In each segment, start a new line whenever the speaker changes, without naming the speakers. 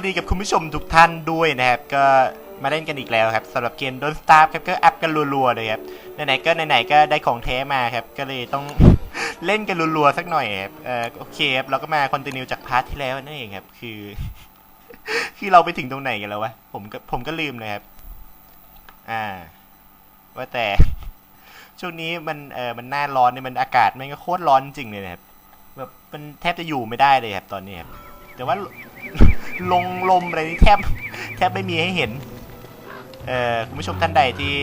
วัสดีกับคุณผู้ชมทุกท่านด้วยนะครับ ก็มาเล่นกันอีกแล้วครับสำหรับเกม Don't Starve ครับก็อัพกันรัวๆเลยครับไหนๆก็ไหนๆก็ได้ของแท้มาครับ ก็เลยต้อง เล่นกันรัวๆสักหน่อยครับเออโอเคครับเราก็มาคอนติเนียจากพาร์ทที่แล้วนั่นเองครับ คือ คือเราไปถึงตรงไหนกันแล้ววะผมก็ผมก็ลืมเลยครับ อ่า ว่าแต่ ช่วงนี้มันเออมันหน้าร้อนเนี่ยมันอากาศมันก็โคตรร้อนจริงเลยนะครับแบบมันแทบจะอยู่ไม่ได้เลยครับ ตอนนี้ครับแต่ว่า ลงลมอะไรนี่แทบแทบไม่มีให้เห็น เอ่อคุณผู้ชมท่านใดที่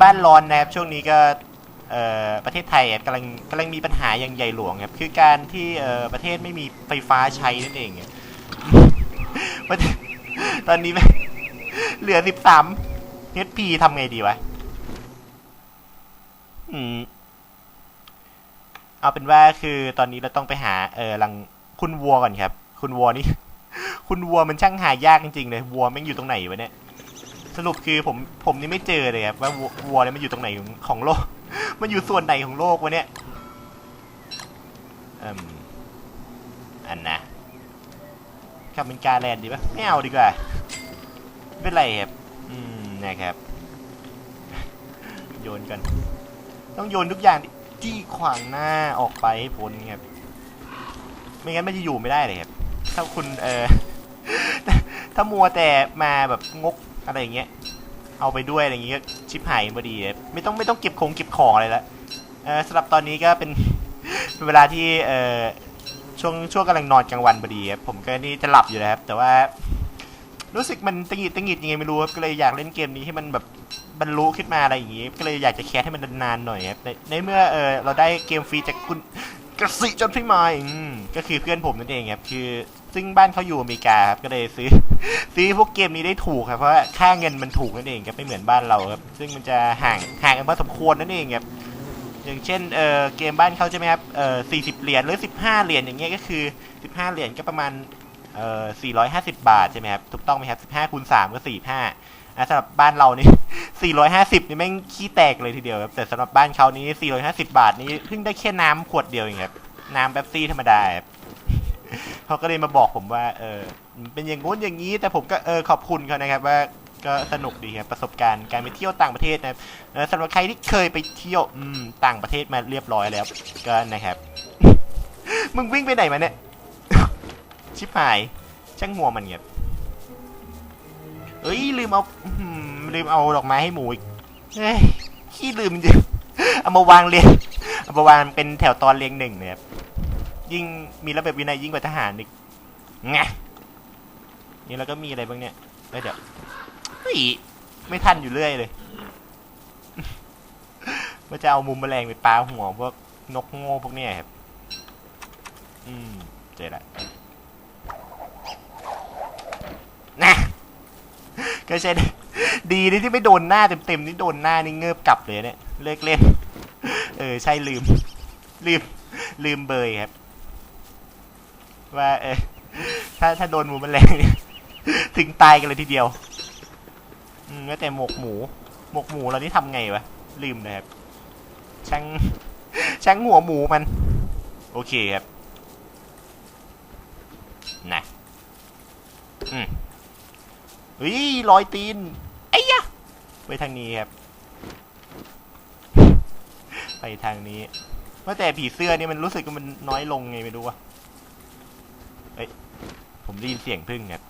บ้านร้อนนะครับช่วงนี้ก็เอ่อประเทศไทยกำลังกำลังมีปัญหาอย่างใหญ่หลวงครับคือการที่เอ่อประเทศไม่มีไฟฟ้าใช้นั่นเองตอนนี้เหลือสิบสาม HP ทำไงดีวะอืมเอาเป็นว่าคือตอนนี้เราต้องไปหาเออรังคุณวัวก่อนครับ คุณวัวนี่ คุณวัวมันช่างหายากจริงๆเลยวัวแม่งอยู่ตรงไหนวะเนี่ยสรุปคือผมผมนี่ไม่เจอเลยครับว่าวัววัวเนี่ยมันอยู่ตรงไหนของโลก มันอยู่ส่วนไหนของโลกวะเนี่ยอืมอันนะขับเป็นกาแลนด์ดีปะไม่เอาดีกว่าไม่เป็นไรครับอืมนะครับ โยนกัน ต้องโยนทุกอย่างที่ขวางหน้าออกไปให้พ้นครับ ไม่งั้นมันจะอยู่ไม่ได้เลยครับ ถ้าคุณเออถ้ามัวแต่มาแบบงกอะไรอย่างเงี้ย เอาไปด้วยอะไรอย่างเงี้ยชิบหายพอดีครับไม่ต้องไม่ต้องเก็บของเก็บของอะไรละเออสำหรับตอนนี้ก็เป็นเป็นเวลาที่เออช่วงช่วงกำลังนอนกลางวันพอดีครับผมก็นี่จะหลับอยู่แล้วครับ แต่ว่ารู้สึกมันตังหิดตังหิดยังไงไม่รู้ครับก็เลยอยากเล่นเกมนี้ให้มันแบบบรรลุขึ้นมาอะไรอย่างงี้ ก็เลยอยากจะแคสให้มันนานๆหน่อยครับในในเมื่อเออเราได้เกมฟรีจากคุณ กระสิจนพี่ไมายอืมก็คือเพื่อนผมนั่นเองครับคือซึ่งบ้านเขาอยู่อเมริกาครับก็เลยซื้อ ซื้อพวกเกมนี้ได้ถูกครับเพราะว่าค่าเงินมันถูกนั่นเองครับไม่เหมือนบ้านเราครับซึ่งมันจะห่างห่างกันพอสมควรนั่นเองครับอย่างเช่นเออเกมบ้านเขาใช่ไหมครับเออสี่สิบเหรียญหรือสิบห้าเหรียญอย่างเงี้ยก็คือสิบห้าเหรียญก็ประมาณเออสี่ร้อ450บบาทใช่ไหมครับถูกต้องไหมครับ15คูณ3ก็45 อะสำหรับบ้านเรานี่450 นี่แม่งขี้แตกเลยทีเดียวครับแต่สำหรับบ้านเขานี้ 450 บาทนี้เพิ่งได้แค่น้ำขวดเดียวเองครับน้ำแป๊บซี่ธรรมดาครับเขาก็เลยมาบอกผมว่า เออ เป็นอย่างงู้นอย่างนี้ แต่ผมก็เออขอบคุณเขานะครับว่าก็สนุกดีครับประสบการณ์การไปเที่ยวต่างประเทศนะครับสำหรับใครที่เคยไปเที่ยวต่างประเทศมาเรียบร้อยแล้วก็นะครับ มึงวิ่งไปไหนมาเนี่ย ชิบหายช่างหัวมันเงียบ เอ้ยลืมเอาอื้อหือลืมเอาดอกไม้ให้หมูอีกเฮ้ยขี้ลืมจริงเอามาวางเรียงเอามาวางเป็นแถวตอนเรียงหนึ่งเนี่ยครับยิ่งมีระเบียบวินัยยิ่งกว่าทหารอีกไงนี่แล้วก็มีอะไรบ้างเนี่ยเอ้ยเดี๋ยวเฮ้ยไม่ทันอยู่เรื่อยเลยว่าจะเอามุมแมลงไปปาหัวพวกนกโง่พวกเนี้ยครับ อืม เจอละนะ ก็ใช่ด้ดีนะที่ไม่โดนหน้าเต็มๆนี่โดนหน้านี่เงือบกลับเลยเนี่ยเลิกเล่น เออใช่ลืม ลืม ลืมเบยครับ ว่า เออถ้าถ้าโดนหมูแมลงนี่ยถึงตายกันเลยทีเดียวอืมแล้วแต่หมกหมู หมกหมูเรานี่ทำไงวะลืมนะครับช่างช่างหัวหมูมัน โอเคครับ นะ อืม เฮ้ยรอยตีนไอ้ยะไปทางนี้ครับ ไปทางนี้ว่าแต่ผีเสื้อนี่มันรู้สึกว่ามันน้อยลงไงไม่รู้วะเฮ้ยผมได้ยินเสียงพึ่งครับ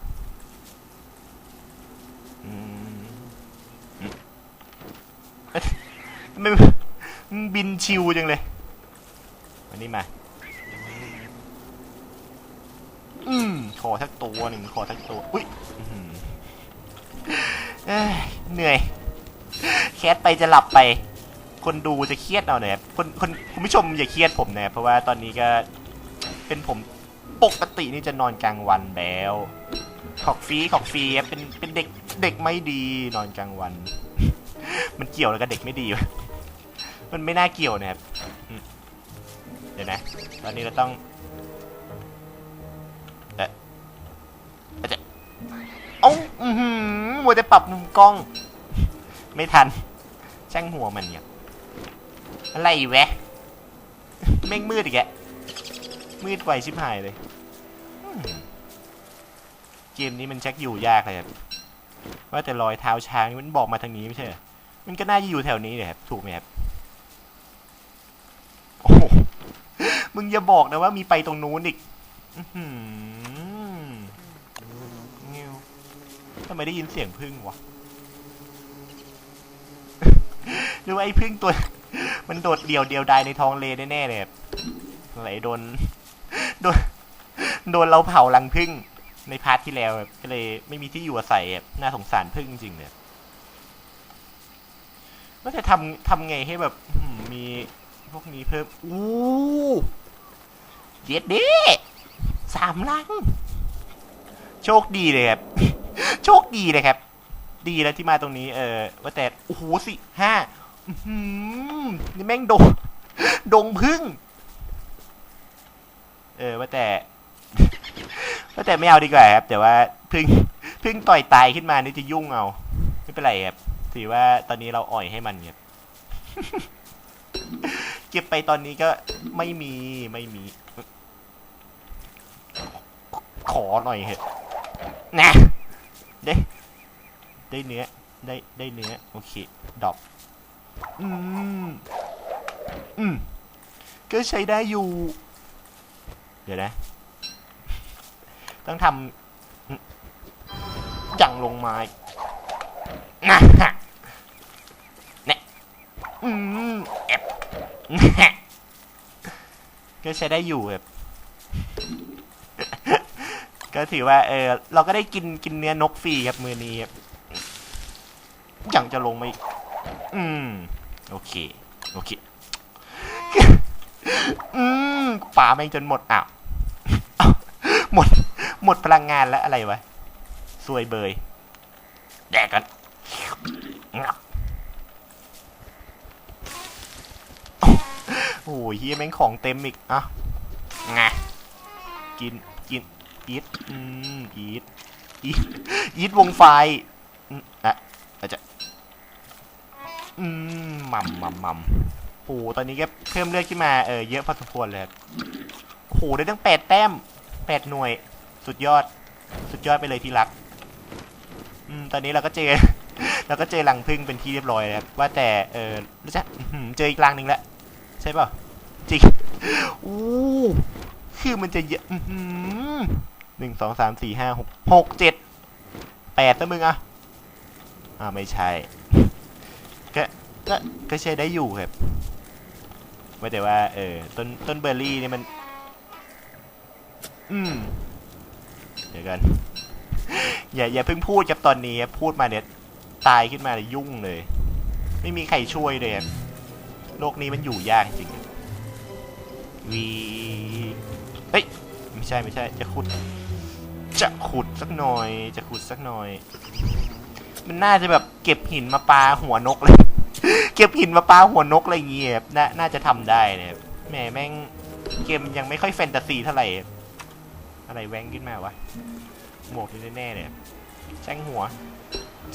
อืมอืมเอ้ยทำไมมันบินชิวจังเลยมานี่มา อืมขอสักตัวหนึ่งขอสักตัว อุ้ย เอ้ยเหนื่อย แคสไปจะหลับไป คนดูจะเครียดเอาเนี่ยคนคนคุณผู้ชมอย่าเครียดผมนะครับเพราะว่าตอนนี้ก็เป็นผมปกตินี่จะนอนกลางวันแล้วขอกฟรีขอกฟรีเป็นเป็นเด็กเด็กไม่ดีนอนกลางวัน มันเกี่ยวอะไรกับเด็กไม่ดี มันไม่น่าเกี่ยวนะครับเดี๋ยวนะ ตอนนี้เราต้องเอ้าอือหือ มัวแต่ปรับมุมกล้อง ไม่ทัน ช่างหัวมันเนี่ย อะไรแวะ แม่งมืดอีกแกะมืดไวชิบหายเลย เกมนี้มันชักอยู่ยากเลยครับว่าแต่รอยเท้าช้างมันบอกมาทางนี้ไม่ใช่มันก็น่าจะอยู่แถวนี้เลยครับ ถูกไหมครับโอ้มึงอย่าบอกนะว่ามีไปตรงนู้นอีก อื้อหืองิว ทำไมได้ยินเสียงพึ่งวะหรือว่าไอ้พึ่งตัว มันโดดเดี่ยวเดียวดายในท้องเลแน่ๆเลยไหลโดนโดนโดนเราเผารังพึ่งในพาร์ทที่แล้วก็เลยไม่มีที่อยู่อาศัยครับน่าสงสารพึ่งจริงเนี่ยว่าจะทำทำไงให้แบบมีพวกนี้เพิ่มอู้เย็ดเด้สามลัง โชคดีเลยครับ โชคดีเลยครับ ดีแล้วที่มาตรงนี้ เออว่าแต่โอ้โหสิห้าอื้อหือนี่แม่งดง ดงพึ่ง เออว่าแต่ ว่าแต่ไม่เอาดีกว่าครับ แต่ว่าพึ่งพึ่งต่อยตายขึ้นมานี่จะยุ่งเอา ไม่เป็นไรครับถือว่าตอนนี้เราอ่อยให้มันครับเก็บไปตอนนี้ก็ไม่มีไม่มี ขอหน่อยเถอะนะ ได้ ได้เนื้อ ได้ ได้เนื้อ โอเคดรอปอืม อืม ก็ใช้ได้อยู่ เดี๋ยวนะ ต้องทำจังลงไมาอีกนะฮะเนี่ยอืมแอบแหะก็ใช้ได้อยู่แบบ ก็ถือว่าเออเราก็ได้กินกินเนื้อนกฟรีครับมือนี้ครับยังจะลงมาอีกอืม โอเค โอเค อืมป่าแม่งจนหมดอ้าวหมด หมดพลังงานแล้วอะไรวะซวยเบย แดกกันงับโอ้ยเฮียแม่งของเต็มอีกอะงะกินกิน อีทอืมอีทอีทอีทวงไฟอืมอะอาจจะอืมมัมมัมมัมโอ้โหตอนนี้ก็เพิ่มเลือดขึ้นมาเออเยอะพอสมควรเลยครับโอ้โหได้ตั้งแปดแต้มแปดหน่วย สุดยอด สุดยอดไปเลยที่รัก อืม ตอนนี้เราก็เจอ เราก็เจอรังพึ่งเป็นที่เรียบร้อยแล้วว่าแต่เออรู้จักอื้อหือเจออีกรังหนึ่งแล้วใช่เปล่าจริงอู้คือมันจะเยอะอื้อหือ หนึ่งสองสามสี่ห้าหกหกเจ็ดแปดแล้วมึงอะอ่าไม่ใช่ก็ก็ก็ใช้ได้อยู่ครับว่าแต่ว่าเออต้นต้นเบอร์รี่นี่มัน อืมเดี๋ยวกันอย่าอย่าเพิ่งพูดครับตอนนี้พูดมาเนี่ยตายขึ้นมาเลยยุ่งเลย ไม่มีใครช่วยเลยครับโลกนี้มันอยู่ยากจริงวีเฮ้ย ไม่ใช่ไม่ใช่จะขุด จะขุดสักหน่อย จะขุดสักหน่อย มันน่าจะแบบเก็บหินมาปลาหัวนกเลย เก็บหินมาปลาหัวนกอะไรเงี้ยบน่าน่าจะทำได้นะครับแหมแม่งเกมยังไม่ค่อยแฟนตาซีเท่าไหร่ อะไรแว้งขึ้นมาวะ หมวกนี่แน่ๆเลยช่างหัว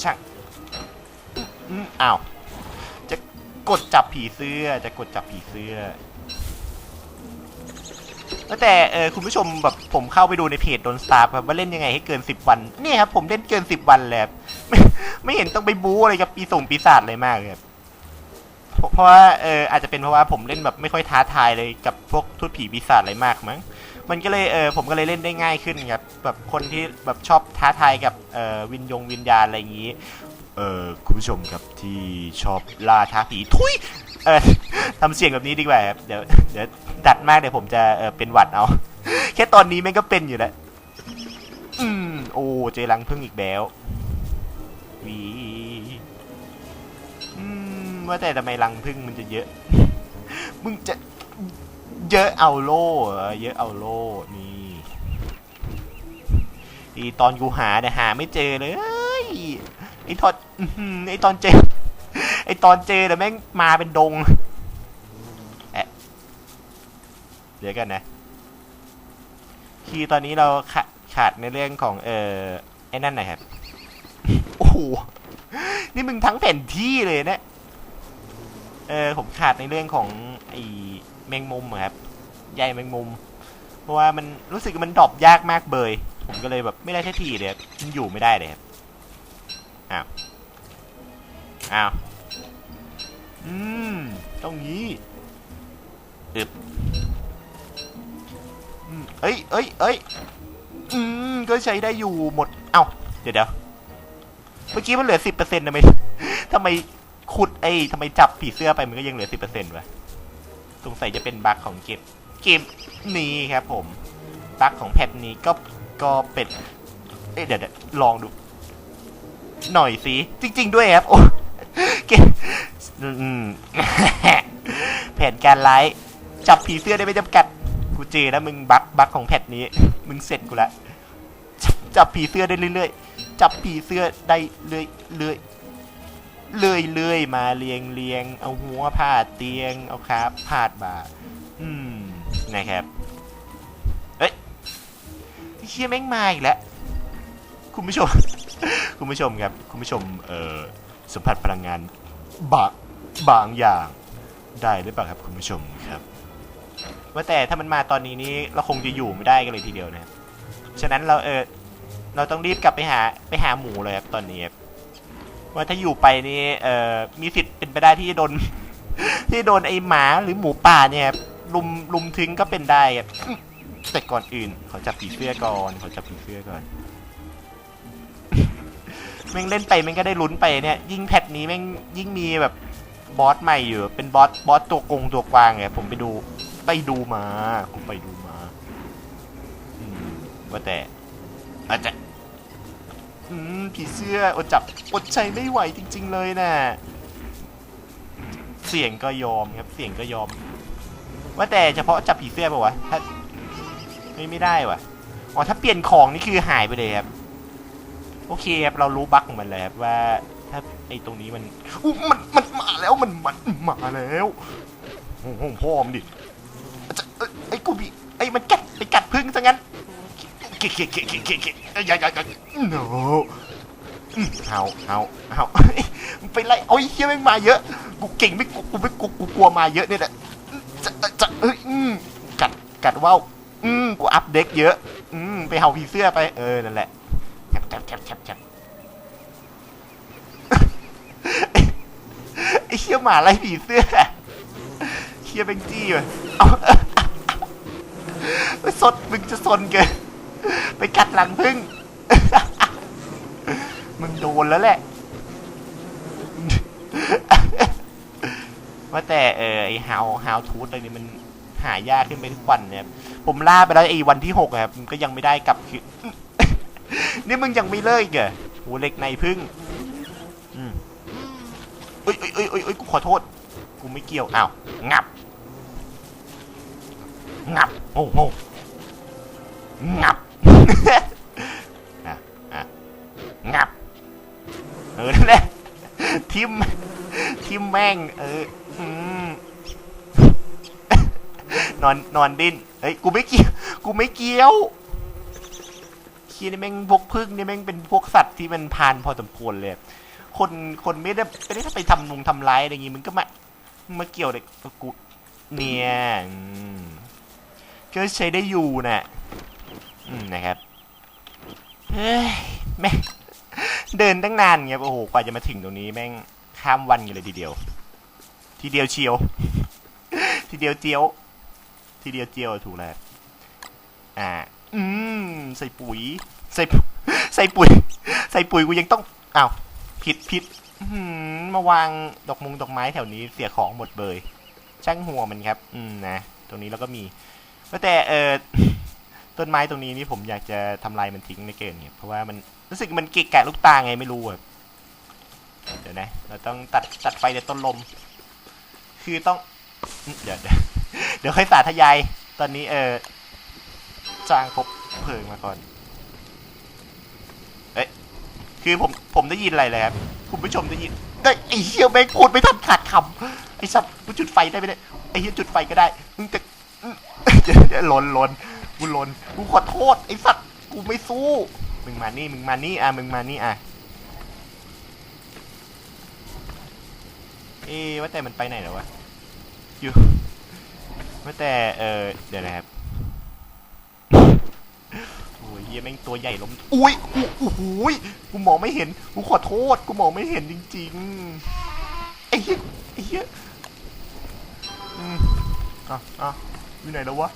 ช่างอ้าว จะกดจับผีเสื้อ จะกดจับผีเสื้อ แล้วแต่เออคุณผู้ชมแบบผมเข้าไปดูในเพจโดนสตาร์ครับว่าเล่นยังไงให้เกินสิบวันนี่ครับผมเล่นเกินสิบวันเลยครับไม่ไม่เห็นต้องไปบู๊อะไรกับปีส่งปีศาจเลยมากเลยเพราะว่าเอออาจจะเป็นเพราะว่าผมเล่นแบบไม่ค่อยท้าทายเลยกับพวกทูตผีปีศาจอะไรมากมั้งมันก็เลยเออผมก็เลยเล่นได้ง่ายขึ้นครับแบบคนที่แบบชอบท้าทายกับเออวิญญงวิญญาณอะไรอย่างนี้เออคุณผู้ชมครับที่ชอบล่าท้าผีทุย เออทำเสียงแบบนี้ดีกว่าครับเดี๋ยวเดี๋ยวดัดมากเดี๋ยวผมจะเออเป็นหวัดเอา แค่ตอนนี้แม่งก็เป็นอยู่แล้วอืมโอ้เจอรังพึ่งอีกแล้ววีอืมว่าแต่ทำไมรังพึ่งมันจะเยอะ มึงจะเยอะเอาโล่เยอะเอาโล่นี่อีตอนกูหาเนี่ยหาไม่เจอเลยไอ้ตอนอื้อหือไอ้ตอนเจอ ไอตอนเจอแต่ยแม่งมาเป็นดงแอะเดี๋ยวกันนะคือตอนนี้เราขาดขาดในเรื่องของ เออไอ้นั่นหนะครับ โอ้โห นี่มึงทั้งแผ่นที่เลยเนะเออ ผมขาดในเรื่องของไอ้แมงมุมอครับใยแมงมุม เพราะว่ามันรู้สึกมันดรอปยากมากเบย ผมก็เลยแบบไม่ได้ทันทีเลยมันอยู่ไม่ได้เลยครับ อ้าว อ้าว อืมต้องงี้อึบเอ้ยเอ้ยเอ้ยอืม ก็ใช้ได้อยู่หมด เอ้า เดี๋ยวเดี๋ยวเมื่อกี้มันเหลือสิบเปอร์เซ็นต์ทำไมทำไมขุดไอ้ทำไมจับผีเสื้อไปมันก็ยังเหลือสิบเปอร์เซ็นต์วะสงสัยจะเป็นบั๊กของเกมเกมนี้ครับผม บั๊กของแพทนี้ก็ก็เป็น เอ้ยเดี๋ยวเดี๋ยวลองดู หน่อยสิจริง ๆ ด้วยครับโอ้ เกมอืมแผนการไล่จับผีเสื้อได้ไม่จำกัด กูเจนะมึงบั๊กบั๊กของแพทนี้ มึงเสร็จกูละจับจับผีเสื้อได้เรื่อยๆ จับผีเสื้อได้เรื่อยเรื่อยเลื่อยเลื่อยมาเรียงเรียงเอาหัวพาดเตียง เอาขาพาดบ่าอืมนะครับเอ้ยเชี่ยแม่งมาอีกแล้ว คุณผู้ชม คุณผู้ชมครับ คุณผู้ชม เอ่อ สัมผัสพลังงานบางบางอย่างได้หรือเปล่าครับคุณผู้ชมครับ ว่าแต่ถ้ามันมาตอนนี้นี่เราคงจะอยู่ไม่ได้กันเลยทีเดียวนะฉะนั้นเราเออเราต้องรีบกลับไปหาไปหาหมูเลยครับตอนนี้ครับว่าถ้าอยู่ไปนี่เออมีสิทธิ์เป็นไปได้ที่จะโดน ที่โดนไอหมาหรือหมูป่าเนี่ยครับลุมลุมถึงก็เป็นได้ครับแต่ก่อนอื่นขอจับผีเสื้อก่อนขอจับผีเสื้อก่อน แม่งเล่นไปแม่งก็ได้ลุ้นไปเนี่ย ยิ่งแพทนี้แม่งยิ่งมีแบบบอสใหม่อยู่ เป็นบอสบอสตัวกงตัวกวางไงผมไปดูไปดูมาผมไปดูมาอืมว่าแต่อาจจะอืมผีเสื้ออดจับอดใจไม่ไหวจริง ๆ เลยนะ่ะเสียงก็ยอมครับเสียงก็ยอม ว่าแต่เฉพาะจับผีเสื้อป่าวะถ้าไม่ไม่ได้วะอ๋อถ้าเปลี่ยนของนี่คือหายไปเลยครับ โอเคครับเรารู้บั๊กของมันเลยครับว่าถ้าไอ้ตรงนี้มันอู้มันมันมาแล้วมันมันมาแล้วโอ้โหพ่อมนดิจะเอ้ยไอ้กูบีไอ้มันกัดไปกัดพึ่งซะงั้นเกะเกะเกะเกะเกะเกะเอ้ยอย่าอย่าอย่า no อืมเอาเอาเอามันไปไล่เอาไอ้เหี้ยแม่งมาเยอะ กูเก่งไม่กูกูไม่กูกูกลัวมาเยอะเนี่ยแหละจะจะเอ้ยอืมกัดกัดว่าวอืมกูอัพเด็กเยอะ อืมไปเห่าผีเสื้อไปเออนั่นแหละ แคบแคบแคบแคบไอ้เชี่ยหมาไล่ผีเสื้อเชี่ยเป็นจี้ว่ะเอาไปสดมึงจะสนเกินไปกัดหลังพึ่งมึงโดนแล้วแหละ ว่าแต่เออไอฮาวฮาวทูธอะไรนี่มันหายากขึ้นไปทุกวันเนี่ยผมล่าไปแล้วไอ้วันที่หกครับก็ยังไม่ได้กลับคืน นี่มึงยังไม่เลิกอีกเหรอโหเหล็กในพึ่งอืมเอ้ยเอ้ยเอ้ยเอ้ยเอ้ยกูขอโทษ กูไม่เกี่ยว อ้าว งับ งับ โอ้โหงับอะอะงับ เออ นั่นแหละ ทิม ทิมแม่ง เออ อืมนอน นอนดิ้นเฮ้ย กูไม่เกี่ยว กูไม่เกี่ยว คีนี่แม่งพวกพึ่งนี่แม่งเป็นพวกสัตว์ที่มันพานพอสมควรเลย คนคนไม่ได้ไม่ได้ไปทำลงทำร้ายอะไรอย่างงี้มึงก็มามาเกี่ยวเด็กกูเนี่ยก็ใช้ได้อยู่นะอืมนะครับเฮ้ยแม่เดินตั้งนานเงี้ยโอ้โหกว่าจะมาถึงตรงนี้แม่งข้ามวันกันเลยทีเดียว ทีเดียวเชียว ทีเดียวเจียว ทีเดียวเจียวถูกแล้วอ่า อืมใส่ปุ๋ย ใส่ใส่ปุ๋ย ใส่ปุ๋ยกูยังต้องอ้าวผิดผิดอื้อหือมาวางดอกมุงดอกไม้แถวนี้เสียของหมดเลยช่างหัวมันครับ อืมนะตรงนี้เราก็มีแต่เออต้นไม้ตรงนี้นี่ผมอยากจะทำลายมันทิ้งไม่เกินเนี่ยเพราะว่ามันรู้สึกมันเกะกะลูกตาไงไม่รู้อะเดี๋ยวนะ เราต้องตัดตัดไฟในต้นลม คือต้อง เดี๋ยวเดี๋ยวเดี๋ยวค่อยสาธยาย ตอนนี้เออ สร้างพบเพลิงมาก่อน เอ๊ะคือผมผมได้ยินอะไรเลยครับคุณผู้ชมได้ยินได้ไอ้เหี้ยแม่งพูดไม่ทันขาดคำไอ้สัตว์กูจุดไฟได้ไหมเนี่ยไอ้เหี้ยจุดไฟก็ได้มึงจะเดี๋ยวหลนหลนกูหลนกูขอโทษไอ้สัตว์กูไม่สู้มึงมานี่มึงมานี่อะมึงมานี่อะเอ๊ะว่าแต่มันไปไหนแล้ววะอยู่ว่าแต่เออเดี๋ยวนะครับ โอ้ย หี้ยแม่งตัวใหญ่ล้มอุ้ยอู้โอ้โหยกูมองไม่เห็นกูขอโทษกูมองไม่เห็นจริงๆไอ้เหี้ยไอ้เหี้ยอืมอะอะอยู่ไหนแล้ววะ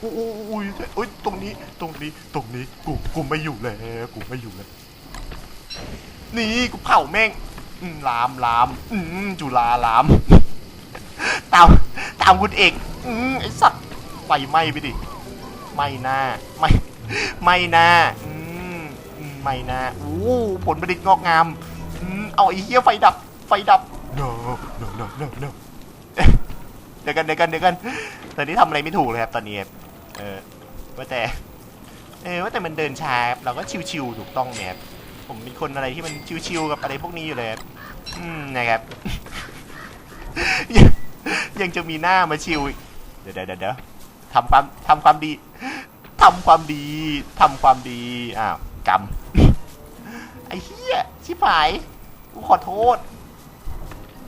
อู้อู้อุ้ยอุ้ยตรงนี้ตรงนี้ตรงนี้กูกูไม่อยู่แล้วกูไม่อยู่แล้วนี่กูเผาแม่งลามลามอืมจุฬาลามตามตามคุณเอกอืมไอสัตว์ไฟไหม้ไปดิไม่น่าไม่ ไม่น่าอืมไม่น่าอู้ผลผลิตงอกงามอืมเอาไอ้เหี้ยไฟดับ ไฟดับ no no no no no เดี๋ยวกันเดี๋ยวกันเดี๋ยวกันตอนนี้ทำอะไรไม่ถูกเลยครับตอนนี้เออว่าแต่เออว่าแต่มันเดินช้าครับเราก็ชิวๆถูกต้องเนี่ยครับผมเป็นคนอะไรที่มันชิวๆกับอะไรพวกนี้อยู่เลยอืมนะครับ ยังจะมีหน้ามาชิวอีกเดี๋ยวเดี๋ยวเดี๋ยวทำความทำความดี ทำความดีทำความดี อ้าวกรรมไอ้เหี้ยชิบหาย กูขอโทษ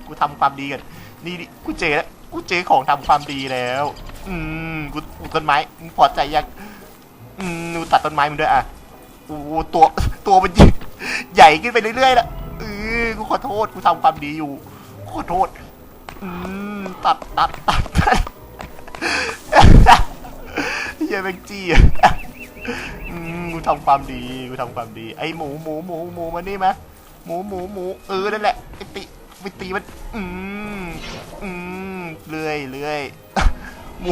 กูทำความดีกันนี่กูเจอแล้ว กูเจอของทำความดีแล้ว อืม กูปลูกต้นไม้มึงพอใจยัง อืมกูตัดต้นไม้มึงด้วยอะโอ้ตัว ตัวมันใหญ่ขึ้นไปเรื่อยๆแล้วเออกูขอโทษ กูทำความดีอยู่ ขอโทษ อืม ตัดตัดตัด เฮียแม่งจี้อะอืมกูทำความดีกูทำความดี ไอหมูหมูหมูหมูมานี่มหมูหมูหมูเออนั่นแหละไอตีไปตีมันอืมอืมเลื่อยเลื่อยหมู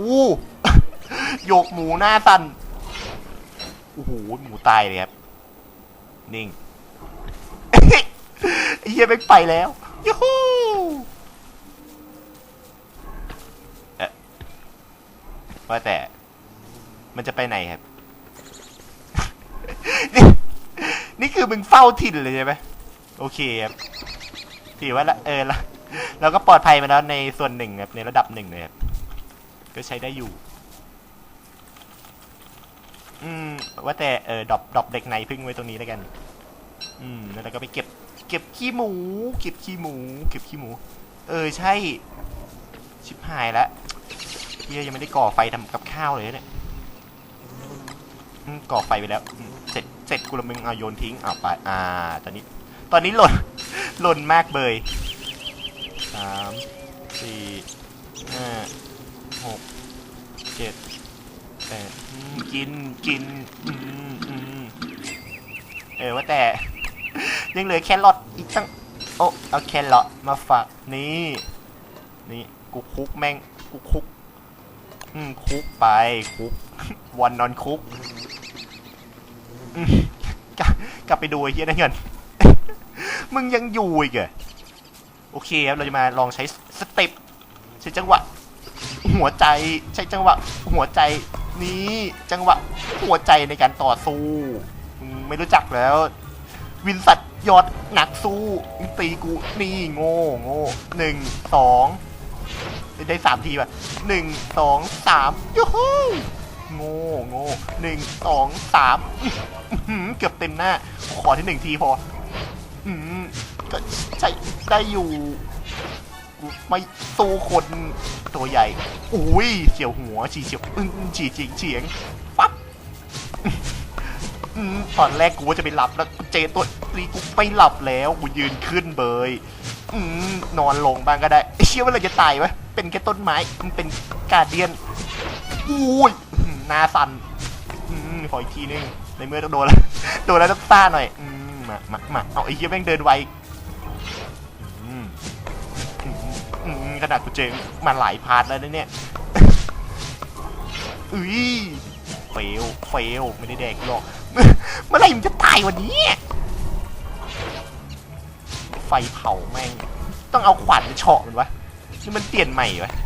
อู้โยกหมูหน้าสั่นโอ้โหหมูตายเลยครับนิ่งอ้เฮียแม่งไปแล้วยูฮูเอ๊ะว่าแต่ มันจะไปไหนครับ นี่นี่คือมึงเฝ้าถิ่นเลยใช่ไหมโอเคครับถือว่าละเออละเราก็ปลอดภัยมาแล้วในส่วนหนึ่งครับในระดับหนึ่งเลยครับก็ใช้ได้อยู่ อืม ว่าแต่เออดอปดอปเด็กในพึ่งไว้ตรงนี้แล้วกัน อืม แล้วเราก็ไปเก็บ เก็บขี้หมู เก็บขี้หมู เก็บขี้หมู เออใช่ ชิบหายละเฮียยังไม่ได้ก่อไฟทำกับข้าวเลยเนี่ย อืมก่อไฟไปแล้วอืมเสร็จเสร็จกูละมึงเอาโยนทิ้งเอาไปอ่า ตอนนี้ ตอนนี้หล่น หล่นมากเบยสามสี่ห้าหกเจ็ดแปดอืมกินกินอืมอืมเออว่าแต่ ยังเหลือแครอทอีกตั้ง โอ้เอาแครอทมาฝากนี่ นี่กูคุกแม่งกูคุก อืมคุกไปคุก วันนอนคุก กลับไปดูไอ้เฮียได้เงินมึงยังอยู่อีกเหรอโอเคครับเราจะมาลองใช้สเต็ปใช้จังหวะ หัวใจใช้จังหวะ หัวใจนี้จังหวะหัวใจในการต่อสู้ไม่รู้จักแล้ว วินสัตยอดหนักสู้ตีกูนี่โง่โง่หนึ่งสองได้สามทีป่ะหนึ่งสองสามยูฮู โง่โง่หนึ่งสองสามเกือบเต็มหน้า ขอที่หนึ่งทีพอ อืมก็ใช้ได้อยู่ ไม่สู้คนตัวใหญ่ อุ้ยเฉียวหัวฉีเฉียวอึ้งฉีเฉียงเฉียงปั๊บอตอนแรกกูว่าจะไปหลับแล้วเจตัวนี้กูไม่หลับแล้วกูยืนขึ้นเบยอืมนอนลงบ้างก็ได้เชี่ยว่าเราจะตายวะเป็นแค่ต้นไม้มันเป็นกาเดียนอุ้ย หือหนาสั่นอืมขออีกทีนึง ในเมื่อต้องโดนแล้ว โดนแล้วต้องต้าหน่อย อืมมามามาเอาไอ้เชี่ยแม่งเดินไวอืมอืมอืมขนาดกูเจอมาหลายพาร์ทแล้วนะเนี่ยอุ้ยเฟลเฟลไม่ได้แดกหรอก เมื่อไหร่มันจะตายวันนี้ ไฟเผาแม่ง ต้องเอาขวานไปเฉาะมันวะนี่มันเปลี่ยนใหม่วะอื้อหือ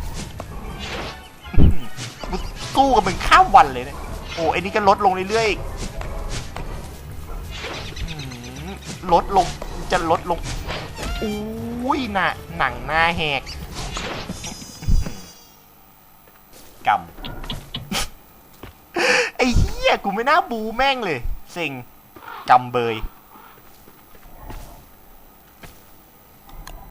กูกู้กับมึงข้ามวันเลยเนี่ยโอ้ไอ้นี่ก็ลดลงเรื่อยๆอีกอื้อหือลดลงจะลดลงอุ้ยหน้าหนังหน้าแหกอื้อหือกำไอ้เหี้ยกูไม่น่าบูแม่งเลยเซ็งกำเบย